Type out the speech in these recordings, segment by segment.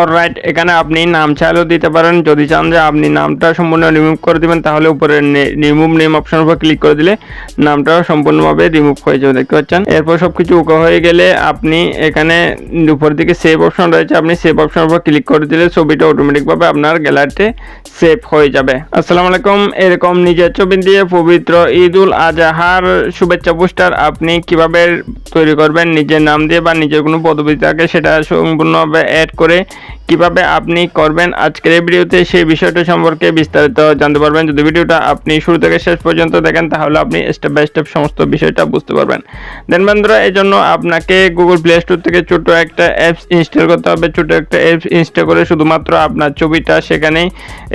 Alright এখানে আপনি নাম চাইলেও দিতে পারেন। যদি চান যে আপনি নামটা সম্পূর্ণ রিমুভ করে দিবেন, তাহলে উপরে রিমুভ নেম অপশনের উপর ক্লিক করে দিলে নামটা সম্পূর্ণভাবে রিমুভ হয়ে যাবে। দেখতে পাচ্ছেন? এরপর সবকিছু ওকে হয়ে গেলে আপনি এখানে উপর দিকে সেভ অপশন রয়েছে। আপনি সেভ অপশনের উপর ক্লিক করে দিলে ছবিটা অটোমেটিকভাবে আপনার গ্যালারিতে সেভ হয়ে যাবে। আসসালামু আলাইকুম। এরকম নিজের ছবি দিয়ে পবিত্র ঈদ উল আজহার শুভেচ্ছা পোস্টার আপনি কীভাবে তৈরি করবেন, নিজের নাম দিয়ে বা নিজের কোনো পদবি থাকে সেটা সম্পূর্ণভাবে অ্যাড করে কীভাবে আপনি করবেন আজকের এই ভিডিওতে সেই বিষয়টা সম্পর্কে বিস্তারিত জানতে পারবেন। যদি ভিডিওটা আপনি শুরু থেকে শেষ পর্যন্ত দেখেন, তাহলে আপনি স্টেপ বাই স্টেপ সমস্ত বিষয়টা বুঝতে পারবেন। দেন বন্ধুরা এই জন্য আপনাকে গুগল প্লে স্টোর থেকে ছোট একটা অ্যাপস ইনস্টল করতে হবে। ছোট একটা অ্যাপস ইনস্টল করে শুধুমাত্র আপনার ছবিটা সেখানেই,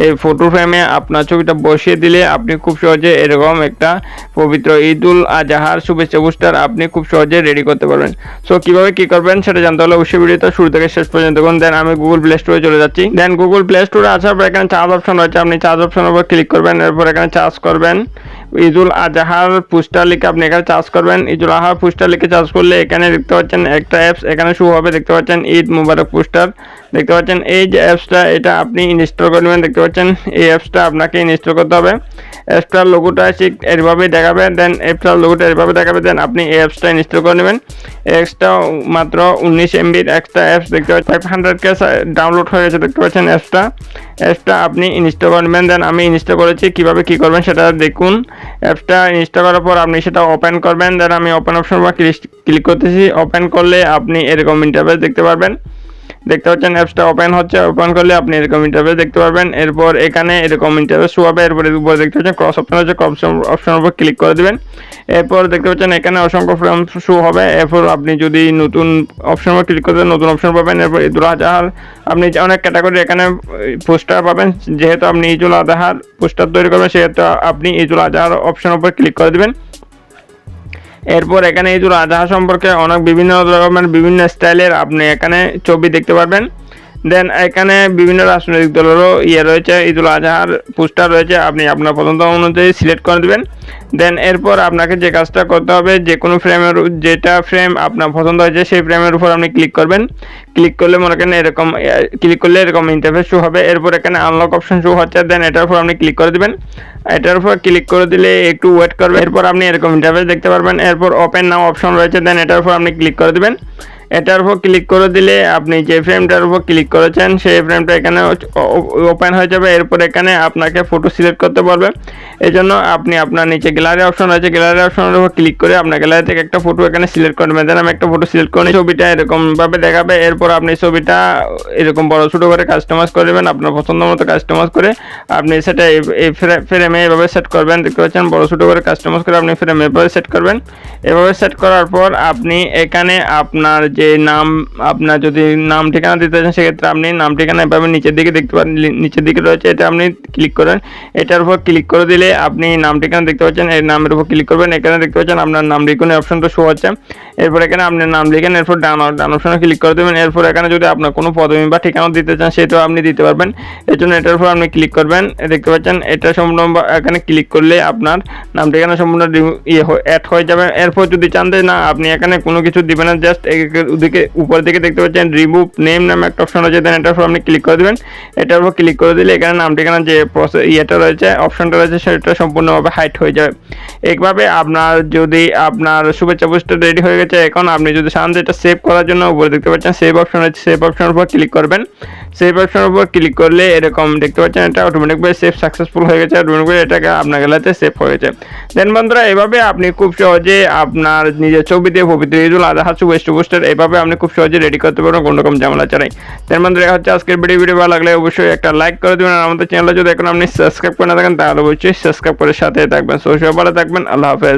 এই ফটো ফ্রেমে আপনার ছবিটা বসিয়ে দিলে আপনি খুব সহজে এরকম একটা পবিত্র ঈদুল আজহার শুভেচ্ছা পোস্টার আপনি খুব সহজে রেডি করতে পারবেন। সো কীভাবে কি করবেন সেটা জানতে হলে অবশ্যই ভিডিওটা শুরু থেকে শেষ পর্যন্ত দেখুন। দেন আমি গুগল প্লে স্টোরে চলে যাচ্ছি। দেন গুগল প্লে স্টোরে আসার পর এখানে চার্জ অপশন রয়েছে। আপনি চার্জ অপশনের উপর ক্লিক করবেন। এরপর এখানে চার্জ করবেন। ঈদুল আজহার পোস্টার লিখে আপনি এখানে চার্জ করবেন। ঈদুল আজহার পোস্টার লিখে চার্জ করলে এখানে দেখতে পাচ্ছেন একটা অ্যাপস এখানে শুরু হবে। দেখতে পাচ্ছেন ঈদ মুবারক পোস্টার। দেখতে পাচ্ছেন এই যে অ্যাপসটা এটা আপনি ইনস্টল করবেন দেখতে পাচ্ছেন এই অ্যাপসটা আপনাকে ইনস্টল করতে হবে। অ্যাপসটার লোগোটা ঠিক এরভাবে দেখাবে দেন অ্যাপসটার লোগোটা এরভাবে দেখাবে দেন আপনি এই অ্যাপসটা ইনস্টল করে নেবেন। অ্যাপসটা মাত্র উনিশ এমবির একটা অ্যাপস দেখতে পাচ্ছেন হান্ড্রেড কে ডাউনলোড হয়ে গেছে। দেখতে পাচ্ছেন অ্যাপসটা অ্যাপসটা আপনি ইনস্টল করে নেবেন। দেন আমি ইনস্টল করেছি। কীভাবে কী করবেন সেটা দেখুন। অ্যাপসটা ইনস্টল করার পর আপনি সেটা ওপেন করবেন। দেন আমি ওপেন অপশন বা ক্লিক করতেছি। ওপেন করলে আপনি এরকম ইন্টারভেস দেখতে পারবেন। দেখতে পাচ্ছেন অ্যাপসটা ওপেন হচ্ছে ওপেন করলে আপনি এরকম ইন্টারভেস দেখতে পারবেন। এরপর এখানে এরকম ইন্টারভেস শো হবে এরপর উপরে দেখতে পাচ্ছেন ক্রস অপশন আছে ক্রস অপশনের উপর ক্লিক করে দিবেন। এরপর দেখতে পাচ্ছেন এখানে অসংখ্য ফ্রেম শো হবে। এরপর আপনি যদি নতুন অপশনের উপর ক্লিক করে নতুন অপশন পাবেন। এরপর ঈদুল আজহার, আপনি অনেক ক্যাটাগরি এখানে পোস্টার পাবেন। যেহেতু আপনি ঈদুল আজহার পোস্টার তৈরি করবেন, সেহেতু আপনি ঈদুল আজহার অপশনের উপর ক্লিক করে দিবেন। এরপর এখানে ঈদুল আজহা সম্পর্কে অনেক বিভিন্ন রকমের বিভিন্ন স্টাইলের আপনি এখানে ছবি দেখতে পারবেন। দেন এখানে বিভিন্ন রাজনৈতিক দলেরও ইয়ে রয়েছে, ঈদুল আজহার পোস্টার রয়েছে, আপনি আপনার পছন্দ অনুযায়ী সিলেক্ট করে দেবেন। দেন এরপর আপনাকে যে কাজটা করতে হবে, যে কোনো ফ্রেমের যেটা ফ্রেম আপনার পছন্দ হয়েছে, সেই ফ্রেমের উপর আপনি ক্লিক করবেন। ক্লিক করলে মনে করেন এরকম ক্লিক করলে এরকম ইন্টারফেস শো হবে। এরপর এখানে আনলক অপশন শো হচ্ছে দেন এটার উপর আপনি ক্লিক করে দিবেন। এটার উপর ক্লিক করে দিলে একটু ওয়েট করবেন এরপর আপনি এরকম ইন্টারফেস দেখতে পারবেন। এরপর ওপেন নাও অপশন রয়েছে দেন এটার উপর আপনি ক্লিক করে দিবেন। এটার উপর ক্লিক করে দিলে আপনি যে ফ্রেমটার উপর ক্লিক করেছেন, সেই ফ্রেমটা এখানে ওপেন হয়ে যাবে। এরপর এখানে আপনাকে ফটো সিলেক্ট করতে পারবে। এই জন্য আপনি আপনার নিচে গ্যালারি অপশন আছে গ্যালারি অপশনের উপর ক্লিক করে আপনার গ্যালারি থেকে একটা ফটো এখানে সিলেক্ট করবেন। দেন আমি একটা ফটো সিলেক্ট করে। ছবিটা এরকমভাবে দেখাবে। এরপর আপনি ছবিটা এরকম বড় ছোটো করে কাস্টমাইজ করে দেবেন আপনার পছন্দ মতো কাস্টমাইজ করে। আপনি সেটা এই- এই ফ্রেমে এভাবে সেট করবেন। দেখতে পাচ্ছেন, বড় ছোটো করে কাস্টমাইজ করে আপনি ফ্রেমে এভাবে সেট করবেন। এভাবে সেট করার পর আপনি এখানে আপনার যে নাম আপনার যদি নাম ঠিকানা দিতে চান, সেক্ষেত্রে আপনি নাম ঠিকানা এভাবে নিচের দিকে দেখতে পারেন নিচের দিকে রয়েছে, এটা আপনি ক্লিক করেন। এটার উপর ক্লিক করে দিলে আপনি নাম ঠিকানা দেখতে পাচ্ছেন এই নামের উপর ক্লিক করবেন। এখানে দেখতে পাচ্ছেন আপনার নাম লিখুন অপশনটা শো হচ্ছে এরপর এখানে আপনি নাম লিখেন, এরপর ডান ডান অপশনে ক্লিক করে দেবেন। এরপর এখানে যদি আপনার কোনো পদবি বা ঠিকানা দিতে চান, সেটাও আপনি দিতে পারবেন। এর জন্য এটার উপর আপনি ক্লিক করবেন। দেখতে পাচ্ছেন, এটা সম্পূর্ণ এখানে ক্লিক করলে আপনার নাম ঠিকানা সম্পূর্ণ ইয়ে অ্যাড হয়ে যাবে। এরপর যদি চান যে না, আপনি এখানে কোনো কিছু দিবেন না জাস্ট ওদিকে উপর দিকে দেখতে পাচ্ছেন রিমুভ নেম নামে একটা অপশন রয়েছে দেন এটার উপর আপনি ক্লিক করে দেবেন। এটার উপর ক্লিক করে দিলে এখানে নাম, ঠিকানা যে প্রসেস ইয়েটা রয়েছে অপশনটা রয়েছে, সেটা সম্পূর্ণভাবে হাইট হয়ে যাবে। এইভাবে আপনার যদি আপনার শুভেচ্ছা পোস্টার রেডি হয়ে গেছে, এখন আপনি যদি চান এটা সেভ করার জন্য, উপরে দেখতে পাচ্ছেন সেভ অপশন রয়েছে সেভ অপশনের উপর ক্লিক করবেন। সেভ অপশনের উপর ক্লিক করলে এরকম দেখতে পাচ্ছেন, এটা অটোমেটিকভাবে সেভ সাকসেসফুল হয়ে গেছে অটোমেটিকভাবে এটাকে আপনার গেলাতে সেভ হয়ে গেছে। দেন বন্ধুরা, এভাবে আপনি খুব সহজে আপনার নিজের ছবি দিয়ে পবিত্র ঈদুল আজহা, শুভেচ্ছা পোস্টার এভাবে আপনি খুব সহজে রেডি করতে পারবেন, কোনো রকম ঝামেলা ছাড়াই। তার মধ্যে এই হচ্ছে আজকের ভিডিও ভিডিও ভালো লাগলে অবশ্যই একটা লাইক করে দেবেন আমাদের চ্যানেলে যদি এখন আপনি সাবস্ক্রাইব করে না থাকেন, তাহলে অবশ্যই সাবস্ক্রাইব করে সাথে থাকবেন। সো ভালো থাকবেন, আল্লাহ হাফেজ।